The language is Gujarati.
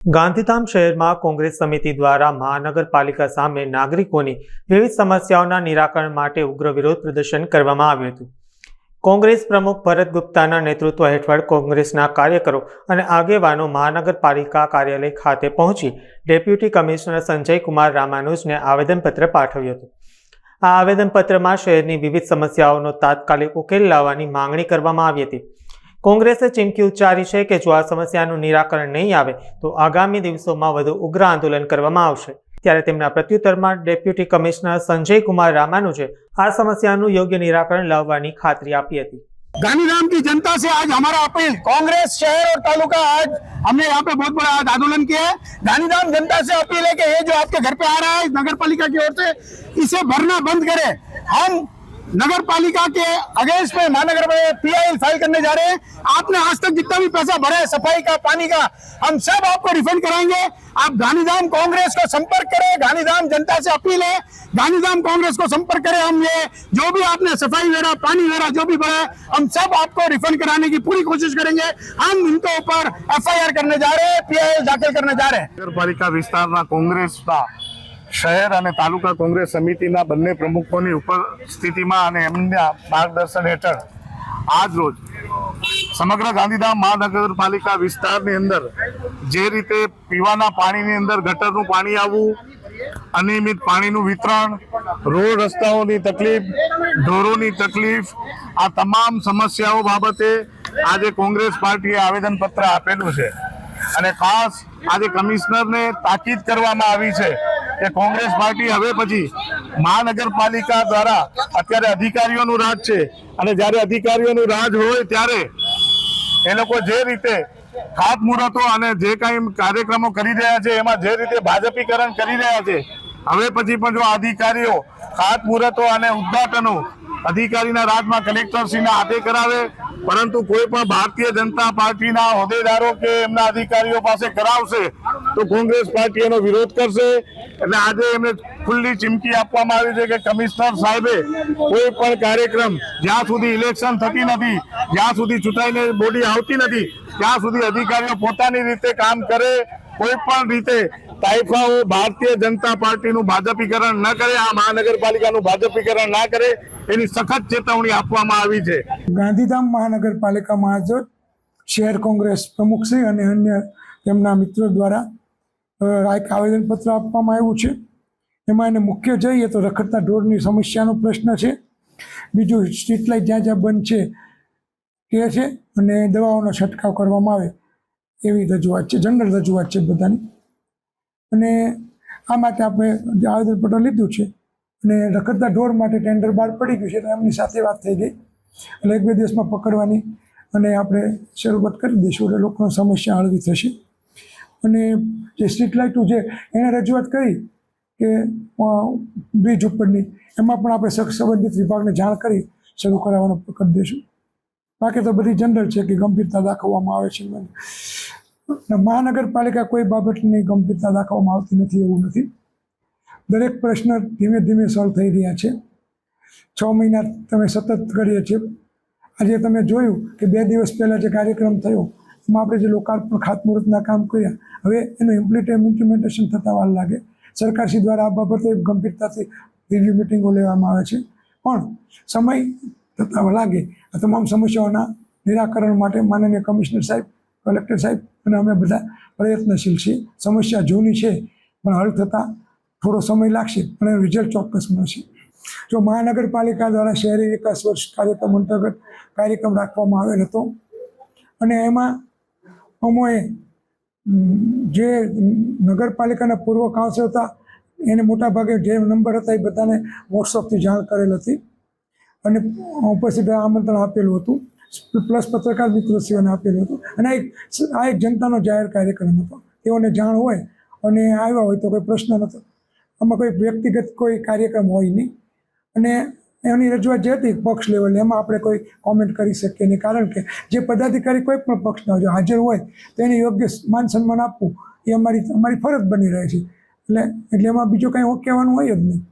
ગાંધીધામ શહેરમાં કોંગ્રેસ સમિતિ દ્વારા મહાનગરપાલિકા સામે નાગરિકોની વિવિધ સમસ્યાઓના નિરાકરણ માટે ઉગ્ર વિરોધ પ્રદર્શન કરવામાં આવ્યું હતું. કોંગ્રેસ પ્રમુખ ભરત ગુપ્તાના નેતૃત્વ હેઠળ કોંગ્રેસના કાર્યકરો અને આગેવાનો મહાનગરપાલિકા કાર્યાલય ખાતે પહોંચી ડેપ્યુટી કમિશનર સંજય કુમાર રામાનુજને આવેદનપત્ર પાઠવ્યું હતું. આ આવેદનપત્રમાં શહેરની વિવિધ સમસ્યાઓનો તાત્કાલિક ઉકેલ લાવવાની માંગણી કરવામાં આવી હતી. કોંગ્રેસે ચીમકી ઉચ્ચારી છે કે જો આ સમસ્યાનું નિરાકરણ નહીં આવે તો આગામી દિવસોમાં વધુ ઉગ્ર આંદોલન કરવામાં આવશે ત્યારે તેમના પ્રત્યુત્તરમાં ડેપ્યુટી કમિશનર સંજય કુમાર રામાનુજે આ સમસ્યાનું યોગ્ય નિરાકરણ લાવવાની ખાતરી આપી હતી गांधीधाम की जनता से आज हमारा अपील कांग्रेस शहर और तालुका आज हमने यहाँ पे बहुत बड़ा आज आंदोलन किया है गांधीधाम जनता से अपील है कि ये जो आपके घर पे आ रहा है नगर पालिका की ओर से इसे भरना बंद करें हम नगर पालिका के अगेंस्ट में महानगर पी आई फ़ाइल करने जा रहे हैं। आपने आज तक जितना भी पैसा भरा है, सफ़ाई का, पानी का, हम सब आपको रिफंड कराएँगे। आप गांधीधाम कांग्रेस को संपर्क करें, गांधीधाम जनता से अपील है। गांधीधाम कांग्रेस को संपर्क करें हम ये। जो भी आपने सफ़ाई वगैरह, पानी वगैरह जो भी भरा हम सब आपको रिफंड कराने की पूरी कोशिश करेंगे। हम उनके ऊपर एफआईआर करने जा रहे हैं पीआईएल दाखिल करने जा रहे हैं। नगर पालिका विस्तार कांग्रेस का। શહેર અને તાલુકા કોંગ્રેસ સમિતિના બંને પ્રમુખોની ઉપસ્થિતિમાં અને એમના માર્ગદર્શન હેઠળ આજ રોજ સમગ્ર ગાંધીધામ મહાનગરપાલિકા વિસ્તારની અંદર જે રીતે પીવાના પાણીની અંદર ગટરનું પાણી આવવું, અનિયમિત પાણીનું વિતરણ, રોડ રસ્તાઓની તકલીફ, ઢોરોની તકલીફ, આ તમામ સમસ્યાઓ બાબતે આજે કોંગ્રેસ પાર્ટીએ આવેદનપત્ર આપેલું છે અને ખાસ આજે કમિશનરને તાકીદ કરવામાં આવી છે કે કોંગ્રેસ પાર્ટી હવે પછી મહાનગરપાલિકા દ્વારા અત્યારે અધિકારીઓનું રાજ છે. અને જ્યારે અધિકારીઓનું રાજ હોય ત્યારે એ લોકો જે રીતે ખાતમુહૂર્તો અને જે કાંઈ કાર્યક્રમો કરી રહ્યા છે, એમાં જે રીતે ભાજપીકરણ કરી રહ્યા છે, હવે પછી પણ જો અધિકારીઓ ખાતમુહૂર્તો અને ઉદઘાટનો અધિકારીના રાજમાં કલેક્ટરશ્રીના હાથે કરાવે, પરંતુ કોઈ પણ ભારતીય જનતા પાર્ટીના હોદ્દેદારો કે એમના અધિકારીઓ પાસે કરાવશે તો કોંગ્રેસ પાર્ટી એનો વિરોધ કરશે એટલે આજે એમને ખુલ્લી ચીમકી આપવામાં આવી છે કે કમિશનર સાહેબે કોઈ પણ કાર્યક્રમ જ્યાં સુધી ઇલેક્શન થતી નથી, જ્યાં સુધી ચૂંટાઈને બોડી આવતી નથી, ત્યાં સુધી અધિકારીઓ પોતાની રીતે કામ કરે, કોઈ પણ રીતે તાઇફાઓ ભારતીય જનતા પાર્ટીનું ભાજપીકરણ ન કરે, આ મહાનગરપાલિકાનું ભાજપીકરણ ના કરે, એની સખત ચેતવણી આપવામાં આવી છે. ગાંધીધામ મહાનગરપાલિકામાં આજે શહેર કોંગ્રેસ પ્રમુખશ્રી અને અન્ય તેમના મિત્રો દ્વારા એક આવેદનપત્ર આપવામાં આવ્યું છે. એમાં એને મુખ્ય જોઈએ તો રખડતા ઢોરની સમસ્યાનો પ્રશ્ન છે. બીજું સ્ટ્રીટ જ્યાં જ્યાં બંધ છે તે છે અને દવાઓનો છંટકાવ કરવામાં આવે એવી રજૂઆત છે, જનરલ રજૂઆત છે બધાની. અને આ માટે આપણે આવેદનપત્ર લીધું છે અને રખડતા ઢોર માટે ટેન્ડર બહાર પડી ગયું છે તો એમની સાથે વાત થઈ ગઈ. એટલે એક બે દિવસમાં પકડવાની અને આપણે શરૂઆત કરી દઈશું એટલે લોકોની સમસ્યા હળવી થશે. અને જે સ્ટ્રીટ લાઇટો છે એણે રજૂઆત કરી કે બ્રિજ ઉપરની, એમાં પણ આપણે સંબંધિત વિભાગને જાણ કરી શરૂ કરાવવાનો કરી દઈશું. બાકી તો બધી જનરલ છે કે ગંભીરતા દાખવવામાં આવે છે મહાનગરપાલિકા કોઈ બાબતની ગંભીરતા દાખવવામાં આવતી નથી એવું નથી. દરેક પ્રશ્ન ધીમે ધીમે સોલ્વ થઈ રહ્યા છે. છ મહિના તમે સતત કરીએ છીએ. આજે તમે જોયું કે બે દિવસ પહેલાં જે કાર્યક્રમ થયો એમાં આપણે જે લોકાર્પણ ખાતમુહૂર્તના કામ કર્યા, હવે એનું ઇમ્પ્લિમેન્ટેશન થતાં વાર લાગે. સરકારશ્રી દ્વારા આ બાબતે ગંભીરતાથી રિવ્યુ મિટિંગો લેવામાં આવે છે. પણ સમય થતાં લાગે. આ તમામ સમસ્યાઓના નિરાકરણ માટે માનનીય કમિશનર સાહેબ, કલેક્ટર સાહેબ અને અમે બધા પ્રયત્નશીલ છીએ. સમસ્યા જૂની છે, પણ હલ થતાં થોડો સમય લાગશે પણ એનું રિઝલ્ટ ચોક્કસ મળશે. જો મહાનગરપાલિકા દ્વારા શહેરી વિકાસ વર્ષ કાર્યક્રમ અંતર્ગત કાર્યક્રમ રાખવામાં આવેલ હતો અને એમાં અમોએ જે નગરપાલિકાના પૂર્વ કાઉન્સિલ હતા, એને મોટાભાગે જે નંબર હતા એ બધાને વોટ્સઅપથી જાણ કરેલ હતી. અને ઉપસ્થિત આમંત્રણ આપેલું હતું. પ્લસ પત્રકાર મિત્રશ્રીઓને આપેલું હતું. અને એક, આ એક જનતાનો જાહેર કાર્યક્રમ હતો. તેઓને જાણ હોય અને આવ્યા હોય તો કોઈ પ્રશ્ન નહોતો આમાં કોઈ વ્યક્તિગત કોઈ કાર્યક્રમ હોય નહીં. અને એની રજૂઆત જે હતી પક્ષ લેવલે એમાં આપણે કોઈ કોમેન્ટ કરી શકીએ નહીં. કારણ કે જે પદાધિકારી કોઈ પણ પક્ષના જો હાજર હોય, તો એને યોગ્ય માન સન્માન આપવું એ અમારી અમારી ફરજ બની રહે છે. એટલે એટલે એમાં બીજું કાંઈ કહેવાનું હોય જ નહીં.